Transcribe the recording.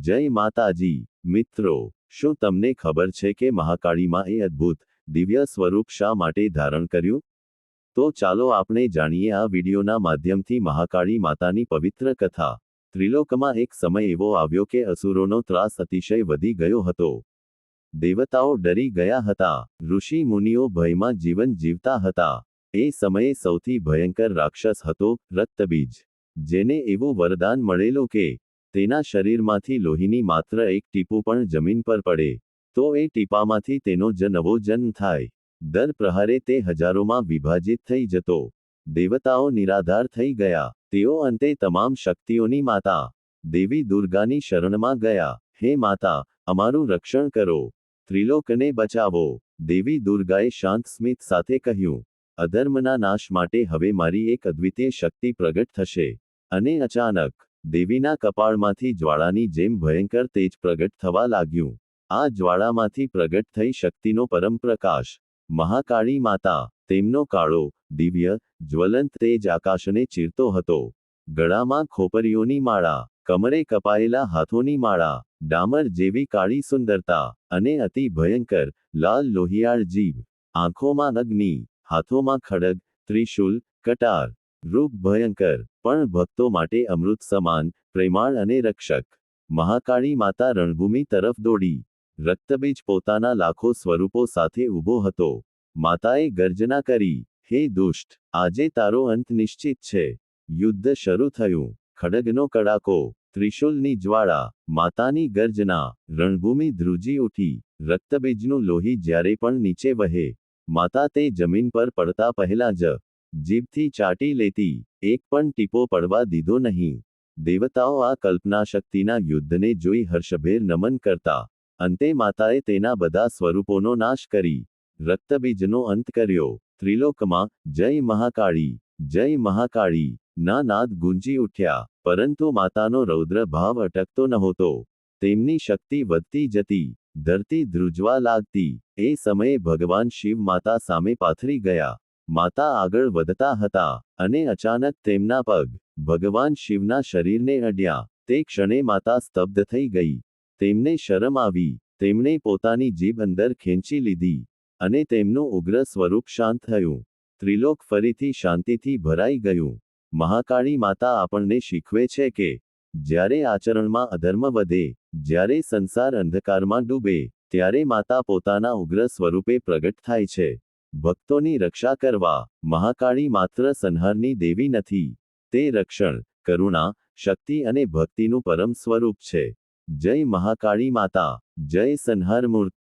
જય માતાજી. મિત્રો, શું તમને ખબર છે કે મહાકાળીમાં એ અદ્ભુત, દિવ્ય સ્વરૂપ શા માટે ધારણ કર્યું? તો ચાલો આપણે જાણીએ આ વિડીયોના માધ્યમથી મહાકાળી માતાની પવિત્ર કથા. ત્રિલોકમાં એક સમય એવો આવ્યો કે અસુરોનો ત્રાસ અતિશય વધી ગયો હતો. દેવતાઓ ડરી ગયા હતા. ઋષિ મુનિઓ ભયમાં જીવન જીવતા હતા. એ સમયે સૌથી ભયંકર રાક્ષસ હતો રક્તબીજ. જેને એવું વરદાન મળેલું કે તેના શરીરમાંથી લોહીની માત્ર એક ટીપું પણ જમીન પર પડે, તો એ ટીપામાંથી તેનો જ નવો જન્મ થાય. દર પ્રહારે તે હજારોમાં વિભાજિત થઈ જતો. દેવતાઓ નિરાધાર થઈ ગયા. તેઓ અંતે તમામ શક્તિઓની માતા. દેવી દુર્ગાની શરણમાં ગયા. હે માતા, અમારું રક્ષણ કરો. ત્રિલોકને બચાવો. દેવી દુર્ગાએ શાંત સ્મિત સાથે કહ્યું, અધર્મના નાશ માટે હવે મારી એક અદ્વિતીય શક્તિ પ્રગટ થશે. અને અચાનક દેવીના કપાળમાંથી જ્વાળાની જેમ ભયંકર તેજ પ્રગટ થવા લાગ્યું. આ જ્વાળામાંથી પ્રગટ થઈ શક્તિનો પરમ પ્રકાશ. મહાકાળી માતા, તેમનો કાળો, દિવ્ય, જ્વલંત તેજ આકાશને ચીરતો હતો. ગળામાં ખોપરીઓની માળા, કમરે કપાયેલા હાથોની માળા, ડામર જેવી કાળી સુંદરતા અને અતિ ભયંકર, લાલ લોહિયાળ જીભ, આંખોમાં અગ્નિ, હાથોમાં ખડગ, ત્રિશુલ, કટાર, રૂપ ભયંકર પણ ભક્તો માટે અમૃત સમાન, પ્રેમાળ અને રક્ષક. મહાકાળી માતા રણભૂમિ તરફ દોડી. રક્તબીજ પોતાના લાખો સ્વરૂપો સાથે ઊભો હતો. માતાએ ગર્જના કરી, હે દુષ્ટ, આજે તારો અંત નિશ્ચિત છે. યુદ્ધ શરૂ થયું. ખડગનો કડાકો, ત્રિશુલની જ્વાળા, માતાની ગર્જના. રણભૂમિ ધ્રુજી ઉઠી. રક્તબીજનું લોહી જ્યારે પણ નીચે વહે, માતા તે જમીન પર પડતા પહેલા જ જીભથી ચાટી લેતી, એક પણ ટીપો પડવા દીધો નહીં. દેવતાઓ આ કલ્પના શક્તિના યુદ્ધને જોઈ હર્ષભેર નમન કરતા, અંતે માતાએ તેના બધા સ્વરૂપોનો નાશ કરી, રક્તબીજનો અંત કર્યો. ત્રિલોકમાં, જય મહાકાળી જય મહાકાળી, ના નાદ ગુંજી ઉઠ્યા, પરંતુ માતાનો રૌદ્ર ભાવ અટકતો નહોતો. તેમની શક્તિ વધતી જતી, ધરતી ધ્રુજવા લાગતી, એ સમયે ભગવાન શિવ માતા સામે પાથરી ગયા. માતા આગળ વધતા હતા અને અચાનક તેમના પગ ભગવાન શિવના શરીરને અડ્યા. તે ક્ષણે માતા સ્તબ્ધ થઈ ગઈ. તેમને શરમ આવી. તેમણે પોતાની જીભ અંદર ખેંચી લીધી અને તેમનું ઉગ્ર સ્વરૂપ શાંત થયું. ત્રિલોક ફરીથી શાંતિથી ભરાઈ ગયું. મહાકાળી માતા આપણને શીખવે છે કે જ્યારે આચરણમાં અધર્મ વધે, જ્યારે સંસાર અંધકારમાં ડૂબે, ત્યારે માતા પોતાના ઉગ્ર સ્વરૂપે પ્રગટ થાય છે. ભક્તોની રક્ષા કરવા, મહાકાળી માત્ર સંહારની દેવી નથી. તે રક્ષણ, કરુણા, શક્તિ અને ભક્તિનું પરમ સ્વરૂપ છે. જય મહાકાળી માતા, જય સંહાર મૂર્ત.